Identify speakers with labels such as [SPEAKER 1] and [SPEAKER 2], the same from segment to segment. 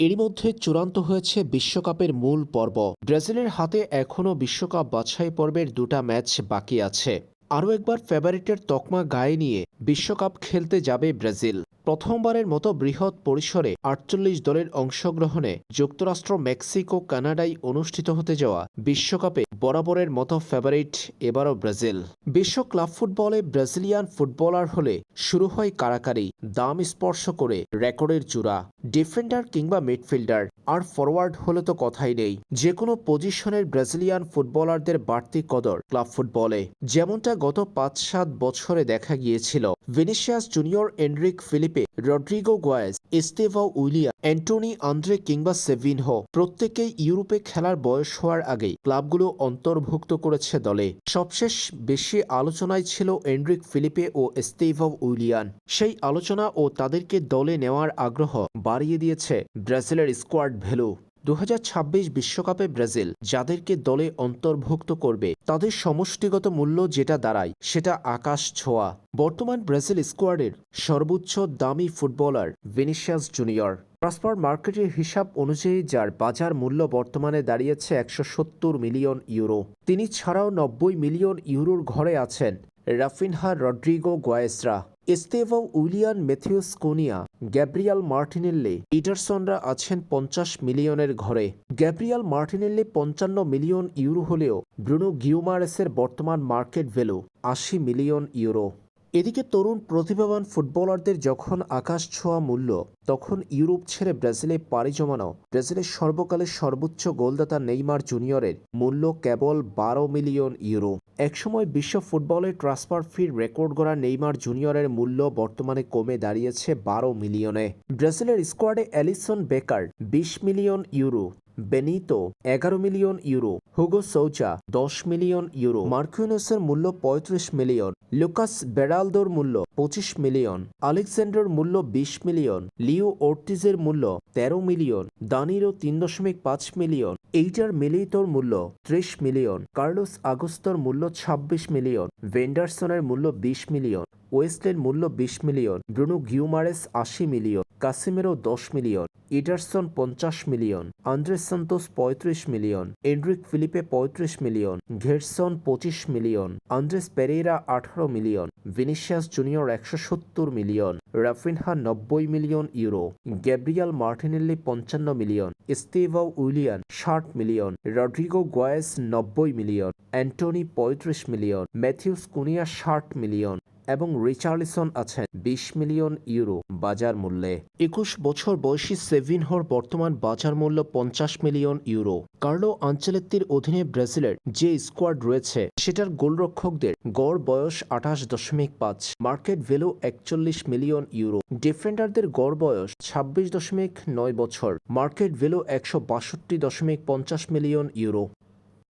[SPEAKER 1] এরই মধ্যে চূড়ান্ত হয়েছে বিশ্বকাপের মূল পর্ব। ব্রাজিলের হাতে এখনও বিশ্বকাপ বাছাই পর্বের দুটা ম্যাচ বাকি আছে। আরও একবার ফেভারিটের তকমা গায়ে নিয়ে বিশ্বকাপ খেলতে যাবে ব্রাজিল। প্রথমবারের মতো বৃহৎ পরিসরে আটচল্লিশ দলের অংশগ্রহণে যুক্তরাষ্ট্র, মেক্সিকো, কানাডায় অনুষ্ঠিত হতে যাওয়া বিশ্বকাপে বরাবরের মতো ফেভারিট এবারও ব্রাজিল। বিশ্ব ক্লাব ফুটবলে ব্রাজিলিয়ান ফুটবলার হলে শুরু হয় কারাকারি, দাম স্পর্শ করে রেকর্ডের চূড়া। ডিফেন্ডার কিংবা মিডফিল্ডার, আর ফরওয়ার্ড হলে তো কথাই নেই। যে কোনো পজিশনের ব্রাজিলিয়ান ফুটবলারদের বাড়তি কদর ক্লাব ফুটবলে। যেমনটা গত পাঁচ সাত বছরে দেখা গিয়েছিল। Vinicius Junior Endrick Felipe Rodrygo Goes Estevao Willian Antony Andre কিংবা সেভিনহো প্রত্যেকেই ইউরোপে খেলার বয়স হওয়ার আগেই ক্লাবগুলো অন্তর্ভুক্ত করেছে দলে। সবশেষ বেশি আলোচনায় ছিল এন্ড্রিক ফিলিপে ও স্তেভা উইলিয়ান। সেই আলোচনা ও তাদেরকে দলে নেওয়ার আগ্রহ বাড়িয়ে দিয়েছে ব্রাজিলের স্কোয়াড ভ্যালু। দু বিশ্বকাপে ব্রাজিল যাদেরকে দলে অন্তর্ভুক্ত করবে, তাদের সমষ্টিগত মূল্য যেটা দাঁড়ায়, সেটা আকাশ ছোঁয়া। বর্তমান ব্রাজিল স্কোয়াডের সর্বোচ্চ দামি ফুটবলার ভিনিসিয়াস জুনিয়র। ট্রান্সফার মার্কেটের হিসাব অনুযায়ী যার বাজার মূল্য বর্তমানে দাঁড়িয়েছে একশো সত্তর মিলিয়ন ইউরো। তিনি ছাড়াও নব্বই মিলিয়ন ইউরোর ঘরে আছেন। Raphinha Rodrygo গোয়েসরা Estevao Willian Matheus Cunha, Gabriel Martinelli ইটারসনরা আছেন পঞ্চাশ মিলিয়নের ঘরে। গ্যাব্রিয়াল মার্টিনেল্লে পঞ্চান্ন মিলিয়ন ইউরো হলেও ব্রুনো গিউমারেসের বর্তমান মার্কেট ভ্যালু আশি মিলিয়ন ইউরো। এদিকে তরুণ প্রতিভাবান ফুটবলারদের যখন আকাশ ছোঁয়া মূল্য, তখন ইউরোপ ছেড়ে ব্রাজিলে পাড়ি জমানো, ব্রাজিলের সর্বকালের সর্বোচ্চ গোলদাতা নেইমার জুনিয়রের মূল্য কেবল বারো মিলিয়ন ইউরো। একসময় বিশ্ব ফুটবলের ট্রান্সফার ফির রেকর্ড গড়া নেইমার জুনিয়রের মূল্য বর্তমানে কমে দাঁড়িয়েছে বারো মিলিয়নে। ব্রাজিলের স্কোয়াডে অ্যালিসন বেকার বিশ মিলিয়ন ইউরো বেনিতো এগারো মিলিয়ন ইউরো। হুগো সৌচা দশ মিলিয়ন ইউরো। মার্কুইনোসের মূল্য পঁয়ত্রিশ মিলিয়ন। লুকাস বেরালদোর মূল্য পঁচিশ মিলিয়ন। আলেকজান্ডার মূল্য বিশ মিলিয়ন। লিও ওর্টিজের মূল্য তেরো মিলিয়ন। দানিরও তিন দশমিক পাঁচ মিলিয়ন। এইটার মিলিতোর মূল্য ত্রিশ মিলিয়ন। কার্লোস আগস্তর মূল্য ছাব্বিশ মিলিয়ন। ভেন্ডারসনের মূল্য বিশ মিলিয়ন। ওয়েস্টের মূল্য বিশ মিলিয়ন। ব্রুনো গিউমারেস আশি মিলিয়ন। কাসিমেরও দশ মিলিয়ন। ইডারসন পঞ্চাশ মিলিয়ন, আন্দ্রেস সান্তোস পঁয়ত্রিশ মিলিয়ন এন্ড্রিক ফিলিপে পঁয়ত্রিশ মিলিয়ন, ঘেরসন পঁচিশ মিলিয়ন, আন্দ্রেস পেরেইরা আঠারো মিলিয়ন, ভিনিসিয়াস জুনিয়র একশো সত্তর মিলিয়ন, রাফিনহা নব্বই মিলিয়ন ইউরো, গ্যাব্রিয়াল মার্টিনেল্লি পঞ্চান্ন মিলিয়ন, স্টেভাও উইলিয়ান ষাট মিলিয়ন, রড্রিগো গোয়েস নব্বই মিলিয়ন, অ্যান্টনি পঁয়ত্রিশ মিলিয়ন, ম্যাথিউস কুনিয়া ষাট মিলিয়ন এবং রিচার্লিসন আছেন। বিশ মিলিয়ন ইউরো বাজার মূল্যে। একুশ বছর বয়সী সেভিনহর বর্তমান বাজার মূল্য পঞ্চাশ মিলিয়ন ইউরো। কার্লো আঞ্চলেত্তির অধীনে ব্রাজিলের যে স্কোয়াড রয়েছে, সেটার গোলরক্ষকদের গড় বয়স আঠাশ দশমিক পাঁচ, মার্কেট ভ্যালু একচল্লিশ মিলিয়ন ইউরো। ডিফেন্ডারদের গড় বয়স ছাব্বিশ দশমিক নয় বছর, মার্কেট ভ্যালু একশো বাষট্টি দশমিক পঞ্চাশ মিলিয়ন ইউরো।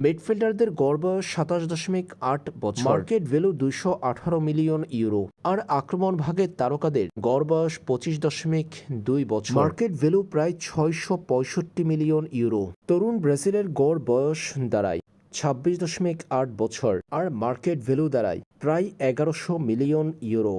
[SPEAKER 1] মিডফিল্ডারদের গড় বয়স সাতাশ দশমিক আট বছর। মার্কেট ভ্যালু দুইশো আঠারো মিলিয়ন ইউরো আর আক্রমণ ভাগের তারকাদের গড় বয়স পঁচিশ দশমিক দুই বছর। মার্কেট ভ্যালু প্রায় ছয়শো পঁয়ষট্টি মিলিয়ন ইউরো তরুণ ব্রাজিলের গড় বয়স দাঁড়ায় ছাব্বিশ দশমিক আট বছর। আর মার্কেট ভ্যালু দাঁড়ায় প্রায় এগারোশো মিলিয়ন ইউরো